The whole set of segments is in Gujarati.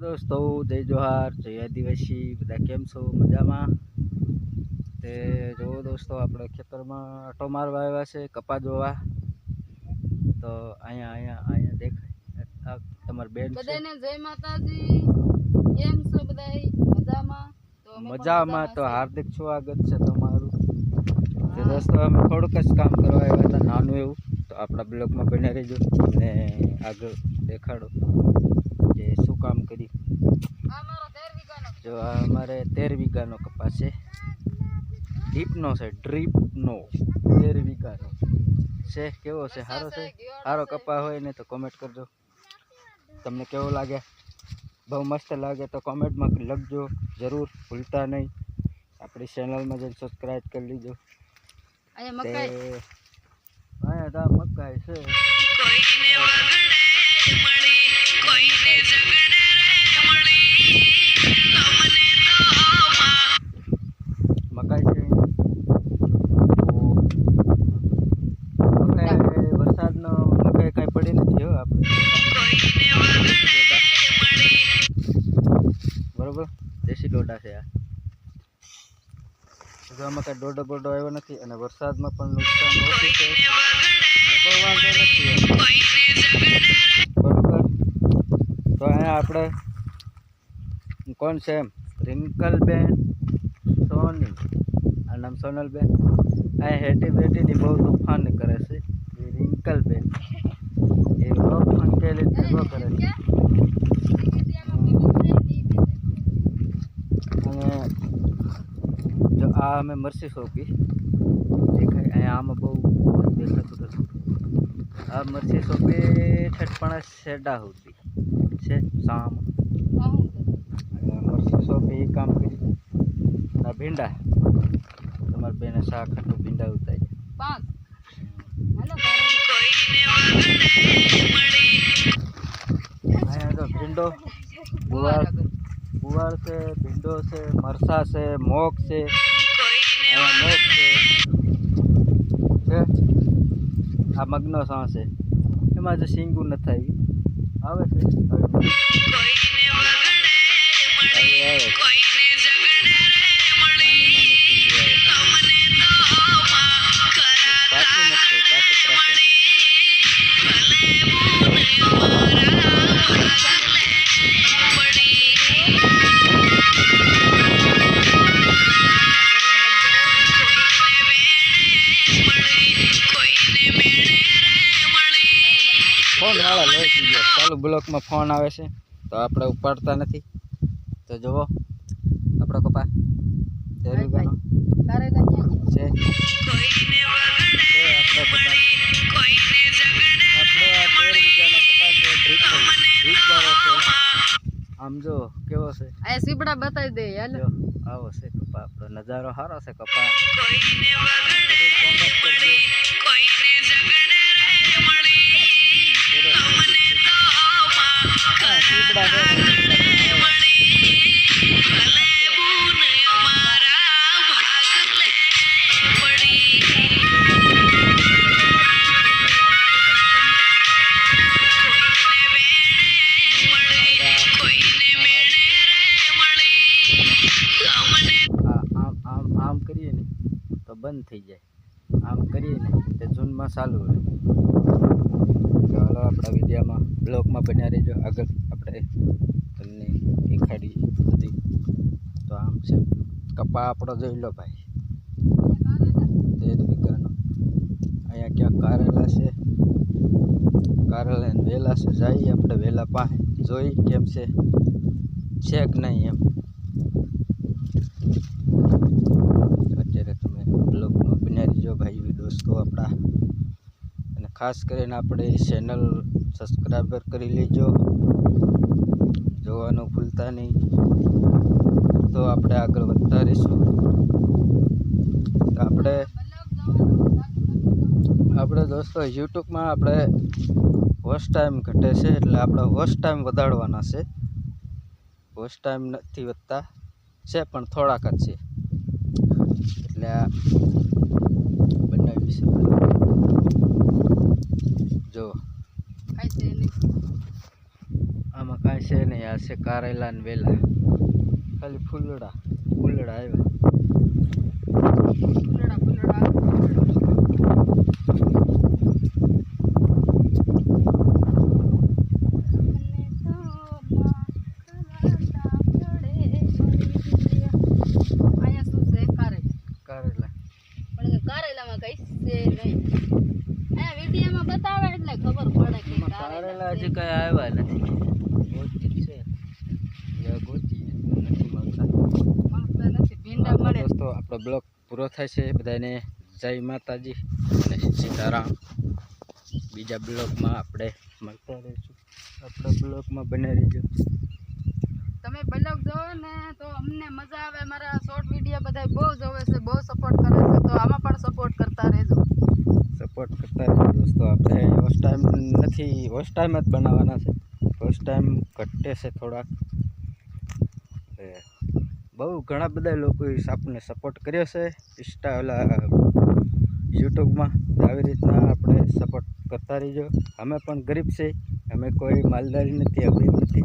દોસ્તો જય જોહાર જય આદિવાસી બધા કેમ છો? મજામાં? તે જો દોસ્તો આપણે ખેતરમાં આટો મારવા આવ્યા છે કપા જોવા. તો અહીંયા અહીંયા અહીંયા દેખાય. આ તમારી બેન છે. બધાને જય માતાજી. કેમ છો બધાય? મજામાં? તો મજામાં તો. હાર્દિક સ્વાગત છે તમારું? તો દોસ્તો અમે થોડુંક જ કામ કરવા આવ્યા હતા નાનું એવું. તો આપણા બ્લોગમાં બને રહેજો. અને આગળ દેખાડો. કામ વીઘાનો જો આ અમારે તેર વીઘાનો કપાસ છે. ડ્રીપનો છે ડ્રીપનો તેર વીઘાનો. છે? કેવો છે? સારો છે? સારો કપા હોય ને તો કોમેન્ટ કરજો. તમને કેવો લાગે? બહુ મસ્ત લાગે તો કોમેન્ટમાં લખજો. જરૂર ભૂલતા નહીં. આપણી ચેનલમાં જઈને સબસ્ક્રાઈબ કરી લીજો. અહીંયા મકાઈ. છે. દેશી ડોડા છે આ. આમાં કાંઈ ડોડો બોડો આવ્યો નથી અને વરસાદમાં પણ નુકસાન ઓછું છે. બહુ વાંધો નથી એમ. બરોબર તો અહીંયા આપણે કોણ છે એમ? રિંકલબેન સોની. આ નામ સોનલબેન. અહીંયા હેટી બેટીની બહુ તોફાન કરે છે. એ રિંકલબેન એ બહુ ફંકેલી ભેગો કરે છે? અને જો આ અમે મરસી સોંપી. દેખાય, અહીંયા આમાં બહુ દેખાતું નથી આ મરસી સોંપી ઠેઠપણા શેડા સુધી. છે સામ આ શું છે? અને મરસી સોંપી એ કામ કરી આ ભીંડા. તમારા બેને શાક ખાટું ભીંડા ઉતારી. અહીંયા તો ભીંડો, ગુવાર ગુવાર છે, ભીંડો છે, મરસા છે, મોગ છે. મોગ છે. આ મગનો સાં છે. એમાં જે સિંગુ નથી આવી આવે છે હવે આવી ફોન વાળા લઈ થઈ ગયા ચાલુ બ્લોકમાં ફોન આવે છે. તો આપણે ઉપાડતા નથી. તો જુઓ. આપણો કપા છે? આ આમ જો કેવો છે? અહીંયા સીબડા બતાવી દે હાલો. આવો છે કપા આપણો નજારો સારો છે કપા કરજો. સરસ બંધ થઈ જાય. આમ કરીએ ને તે જૂનમાં ચાલુ રહે. હાલો આપણા વિડીયોમાં બ્લોગમાં બન્યા રહેજો. આગળ આપણે તમને દેખાડી બધી. તો આમ છે. કપા આપણો જોઈ લો ભાઈ. તેર વીઘાનો. અહીંયા ક્યાં કારેલા છે? કારેલા વહેલા છે. જઈએ આપણે વહેલા પાસે. જોઈ કેમ છે? છે કે નહીં એમ અત્યારે તમે બ્લોગમાં બન્યા રહીજો ભાઈ દોસ્તો આપણા અને ખાસ કરીને આપણે ચેનલ સબસ્ક્રાઈબર કરી લેજો. જોવાનું ભૂલતા નહીં. તો આપણે આગળ વધતા રહીશું. આપણે આપણે દોસ્તો યુટ્યુબમાં આપણે વોચ ટાઈમ ઘટે છે એટલે આપણે વોચ ટાઈમ વધારવાના છે. વોચ ટાઈમ નથી વધતા. છે પણ થોડાક જ છે. એટલે આ બનાવી છે જો. કાંઈ છે નહીં. આમાં આમાં કાંઈ છે નહીં આ છે કારેલા ને વેલા. ખાલી ફૂલડા ફૂલડા આવ્યા ફૂલડા ફૂલડા અહીંયા શું છે કારેલા કારેલા પણ કે કારેલામાં કઈ છે નહીં અહીંયા વિડીયોમાં બતાવે એટલે ખબર પડે કે આમાં કારેલા હજી કઈ આવ્યા નથી. દોસ્તો આપણો બ્લોગ પૂરો થાય છે. બધાને જય માતાજી અને સીતારામ. બીજા બ્લોગમાં આપણે મળતા રહીશું. આપણા બ્લોગમાં બને રહીજો. તમે બ્લોગ જોવો ને તો અમને મજા આવે. મારા શોર્ટ વીડિયો બધા બહુ જોવે છે, બહુ સપોર્ટ કરે છે. તો આમાં પણ સપોર્ટ કરતા રહેજો. સપોર્ટ કરતા રહેજો દોસ્તો. આપણે ફર્સ્ટ ટાઈમ નથી ફર્સ્ટ ટાઈમ જ બનાવવાના છે. ફર્સ્ટ ટાઈમ ઘટે છે થોડાક. બહુ ઘણા બધા લોકોએ આપણને સપોર્ટ કર્યો છે. ઇન્સ્ટા ઓલા યુટ્યુબમાં આવી રીતના આપણે સપોર્ટ કરતા રહીજો. અમે પણ ગરીબ છે અમે કોઈ માલદારી નથી અમીર નથી.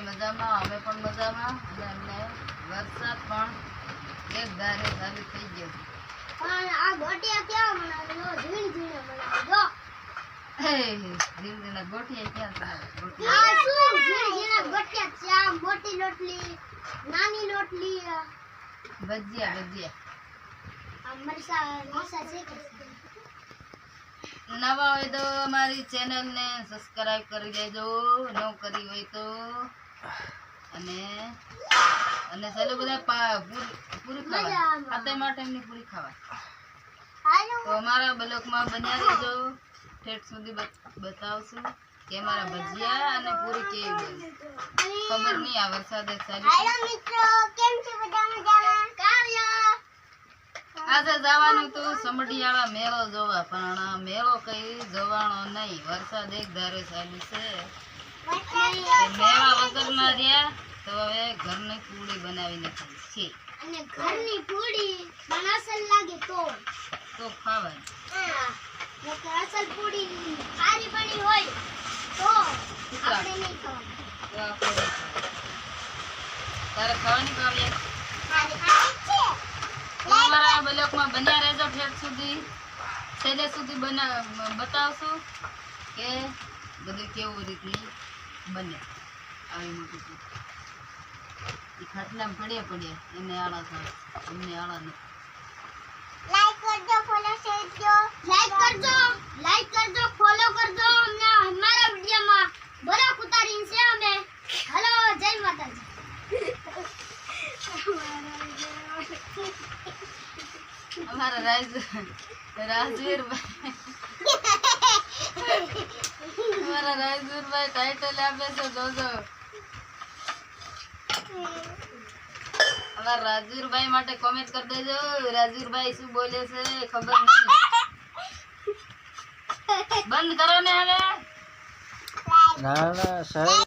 મજામાં. અમે પણ મજામાં. અને અમને વરસાદ પણ એક ધારે ચાલુ થઈ ગયો. પણ આ ગોટિયા ક્યાં બનાવ્યો ઝીણ ઝીણે બનાવ્યો હે જીવજીના ક્યાં તારે આ શું ઝીણ ઝીણા ગોટિયા? છે મોટી લોટલી નાની લોટલી. ભજીયા ભજીયા. આ મરસા મરસા છે નવા હોય તો અમારી ચેનલને સબસ્ક્રાઇબ કરી દેજો. ન કરી હોય તો અને અને ચાલો બધા પૂરી પૂરી ખાવા. માટે એમની પૂરી ખાવા. તો અમારા બ્લોકમાં બન્યા રહેજો. ઠેઠ સુધી બત- બતાવશું કે અમારા ભજીયા અને પૂરી કેવી બની. ખબર નહીં આ વરસાદે ચાલી કેમ છે બધા મજામાં? આજે જવાનું તો સમઢિયાળા મેળો જોવા પણ આ મેળો કઈ જવાનો નહીં. વરસાદ એક ધારે ચાલુ છે. એ મેળા વગરના રહ્યા તો હવે ઘરની પૂરી બનાવીને ખાઈ છે. અને ઘરની પૂરી પણ લાગે તો. તો ખાવાની. હા. નકર અસલ પૂરી ખારી બની હોય તો આપણે નહીં ખાવાની. તારે ખાવાની કાવ્યા અમારા બ્લોકમાં બન્યા રહેજો ઠેઠ સુધી. છેલ્લે સુધી બના બતાવશું કે બધું કેવું રીતની બને. આવી મોટી પૂરી. એ ખાટલામાં પડ્યા પડ્યા. એને આળા થાય. એમને આળા નથી લાઈક કરજો ફોલો કરજો. લાઈક કરજો. લાઈક કરજો ફોલો કરજો. અમને અમારા વિડિયોમાં બરાક ઉતારીને છે અમે. હેલો જય માતાજી. અમારા રાજ રાજવીરભાઈ અમારા રાજવીરભાઈ ટાઇટલ આપે છે, જોજો. અમારા રાજવીરભાઈ માટે કોમેન્ટ કરી દેજો. રાજવીરભાઈ શું બોલે છે, ખબર નહીં. બંધ કરો ને હવે. ના ના, સાહેબ.